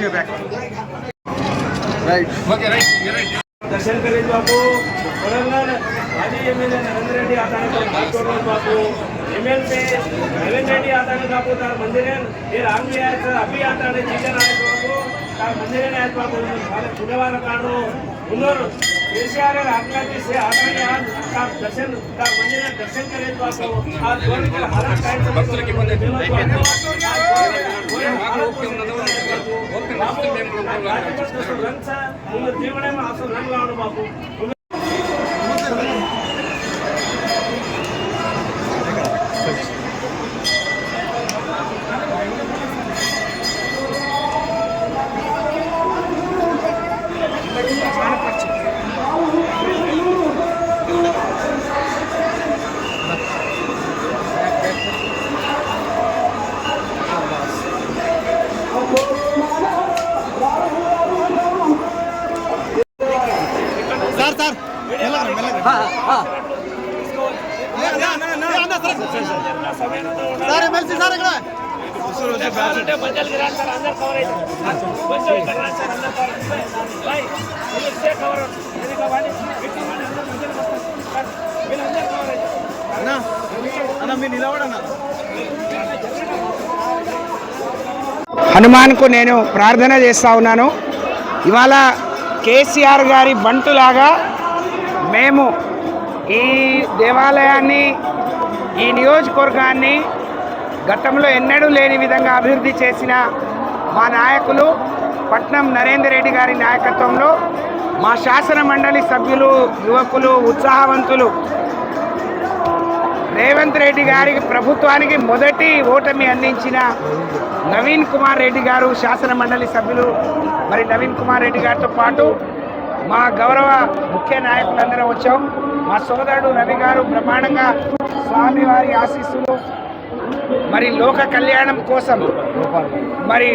Okay, back. Right. Okay, right. You're right. દર્શન કરી દો આપો. વડોદરા માજી એમએલએ નરેન્દ્ર રેડ્ડી આતાને ભાગ કરવાનું આપો. એમએલએ નરેન્દ્ર રેડ્ડી આતાને આપો તાર મંદિરે. એ રામજી આય સર અભી આતાને જીતન આય તો આપો. તાર મંદિરે આય તો આપો. મારે પુનવાર કાઢો. પુનર એશિયારે રામલાજી છે આતાને આ તાર દર્શન તાર મંદિરે દર્શન કરી દો આ જોન કે હરા ટાઈમ સમસ્ત કે મને ધન્યવાદ రండి సార్. ముందు జీవనమే అసలు రండి రావడం బాబు. అన్నా అన్న సార్ ఇక్కడ హనుమాన్కు నేను ప్రార్థన చేస్తా ఉన్నాను. ఇవాళ కేసీఆర్ గారి బంటులాగా మేము ఈ దేవాలయాన్ని ఈ నియోజకవర్గాన్ని గతంలో ఎన్నడూ లేని విధంగా అభివృద్ధి చేసిన మా నాయకులు పట్నం నరేందర్ రెడ్డి గారి నాయకత్వంలో మా శాసన మండలి సభ్యులు యువకులు ఉత్సాహవంతులు రేవంత్ రెడ్డి గారి ప్రభుత్వానికి మొదటి ఓటమి అందించిన నవీన్ కుమార్ రెడ్డి గారు శాసన మండలి సభ్యులు మరి నవీన్ కుమార్ రెడ్డి గారితో పాటు మా గౌరవ ముఖ్య నాయకులందరూ వచ్చాం. మా సోదరుడు రవి గారు బ్రహ్మాండంగా స్వామివారి ఆశీస్సులు మరి లోక కళ్యాణం కోసం మరి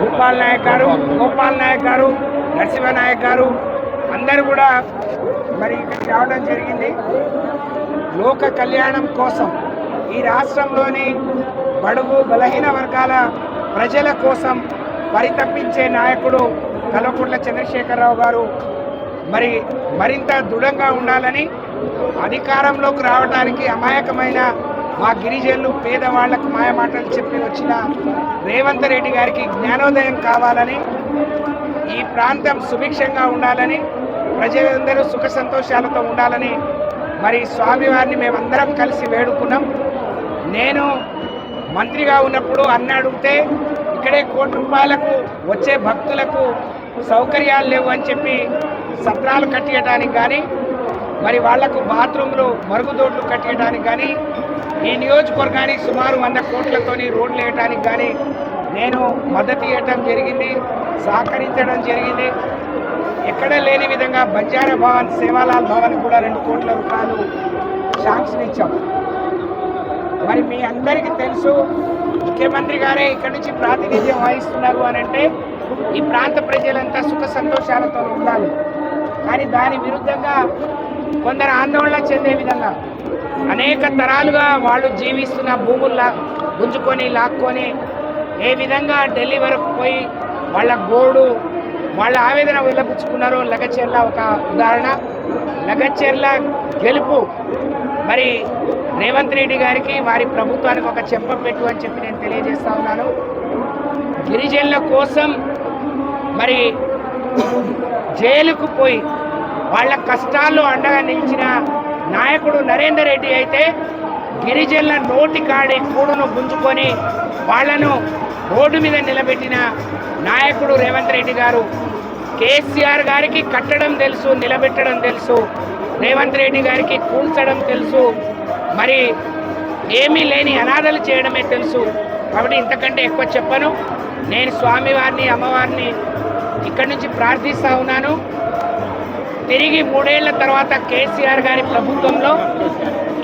గోపాల్ నాయక్ గారు గోపాల్ నాయక్ గారు నరసింహ నాయక్ గారు అందరూ కూడా మరి ఇక్కడికి రావడం జరిగింది. లోక కళ్యాణం కోసం ఈ రాష్ట్రంలోని బడుగు బలహీన వర్గాల ప్రజల కోసం పరితప్పించే నాయకుడు కల్వకుంట్ల చంద్రశేఖరరావు గారు మరి మరింత దృఢంగా ఉండాలని అధికారంలోకి రావడానికి అమాయకమైన మా గిరిజనులు పేదవాళ్ళకు మాయమాటలు చెప్పి వచ్చిన రేవంత్ రెడ్డి గారికి జ్ఞానోదయం కావాలని ఈ ప్రాంతం సుభిక్షంగా ఉండాలని ప్రజలందరూ సుఖ సంతోషాలతో ఉండాలని మరి స్వామివారిని మేమందరం కలిసి వేడుకున్నాం. నేను మంత్రిగా ఉన్నప్పుడు అన్న అడిగితే ఇక్కడే కోటి రూపాయలకు వచ్చే భక్తులకు సౌకర్యాలు లేవు అని చెప్పి సత్రాలు కట్టియడానికి కానీ మరి వాళ్ళకు బాత్రూంలు మరుగుదొడ్లు కట్టియడానికి కానీ ఈ నియోజకవర్గానికి సుమారు వంద కోట్లతోని రోడ్లు వేయడానికి కానీ నేను మద్దతు ఇవ్వటం జరిగింది సహకరించడం జరిగింది. ఎక్కడ లేని విధంగా బంజారా భవన్ సేవాలాల్ భవన్ కూడా రెండు కోట్ల రూపాయలు శాంక్షన్ ఇచ్చాం. మరి మీ అందరికీ తెలుసు ముఖ్యమంత్రి గారే ఇక్కడి నుంచి ప్రాతినిధ్యం వహిస్తున్నారు అని అంటే ఈ ప్రాంత ప్రజలంతా సుఖ సంతోషాలతో ఉండాలి. కానీ దాని విరుద్ధంగా కొందరు ఆందోళన చెందే విధంగా అనేక తరాలుగా వాళ్ళు జీవిస్తున్న భూముల్లా గుంజుకొని లాక్కొని ఏ విధంగా ఢిల్లీ వరకు పోయి వాళ్ళ గోడు వాళ్ళ ఆవేదన వెళ్ళపుచ్చుకున్నారో లగచెర్ల ఒక ఉదాహరణ. లగచెర్ల గెలుపు. మరి రేవంత్ రెడ్డి గారికి వారి ప్రభుత్వానికి ఒక చెంపపెట్టు అని చెప్పి నేను తెలియజేస్తా ఉన్నాను. గిరిజనుల కోసం మరి జైలుకు పోయి వాళ్ళ కష్టాల్లో అండగా నిలిచిన నాయకుడు నరేందర్ రెడ్డి అయితే గిరిజనుల నోటి కాడి కూడును గుంజుకొని వాళ్ళను రోడ్డు మీద నిలబెట్టిన నాయకుడు రేవంత్ రెడ్డి గారు కేసీఆర్ గారికి కట్టడం తెలుసు నిలబెట్టడం తెలుసు రేవంత్ రెడ్డి గారికి కూల్చడం తెలుసు మరి ఏమీ లేని అనాథలు చేయడమే తెలుసు. కాబట్టి ఇంతకంటే ఎక్కువ చెప్పను. నేను స్వామివారిని అమ్మవారిని ఇక్కడి నుంచి ప్రార్థిస్తా ఉన్నాను. తిరిగి మూడేళ్ళ తర్వాత కేసీఆర్ గారి ప్రభుత్వంలో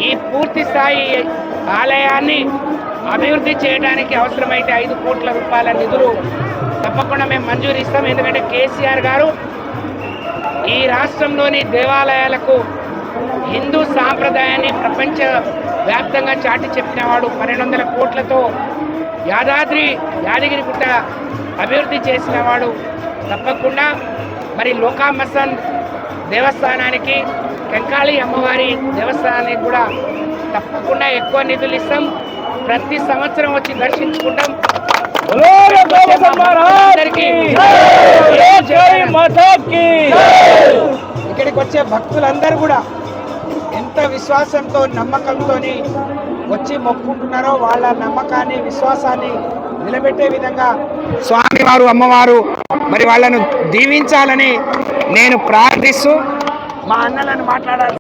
ఈ పూర్తి స్థాయి ఆలయాన్ని అభివృద్ధి చేయడానికి అవసరమైతే ఐదు కోట్ల రూపాయల నిధులు తప్పకుండా మేము మంజూరు ఇస్తాం. ఎందుకంటే కేసీఆర్ గారు ఈ రాష్ట్రంలోని దేవాలయాలకు హిందూ సాంప్రదాయాన్ని ప్రపంచ వ్యాప్తంగా చాటి చెప్పినవాడు పన్నెండు వందల కోట్లతో యాదాద్రి యాదగిరిగుట్ట అభివృద్ధి చేసినవాడు తప్పకుండా. మరి లోకామసన్ దేవస్థానానికి కంకాళి అమ్మవారి దేవస్థానానికి కూడా తప్పకుండా ఎక్కువ నిధులు ఇస్తాం. ప్రతి సంవత్సరం వచ్చి దర్శించుకుంటాం. ఇక్కడికి వచ్చే భక్తులందరూ కూడా ఎంత విశ్వాసంతో నమ్మకంతో వచ్చి మొక్కుకుంటున్నారో వాళ్ళ నమ్మకాన్ని విశ్వాసాన్ని నిలబెట్టే విధంగా స్వామివారు అమ్మవారు మరి వాళ్ళను దీవించాలని నేను ప్రార్థిస్తూ మా అన్నలను మాట్లాడాలి.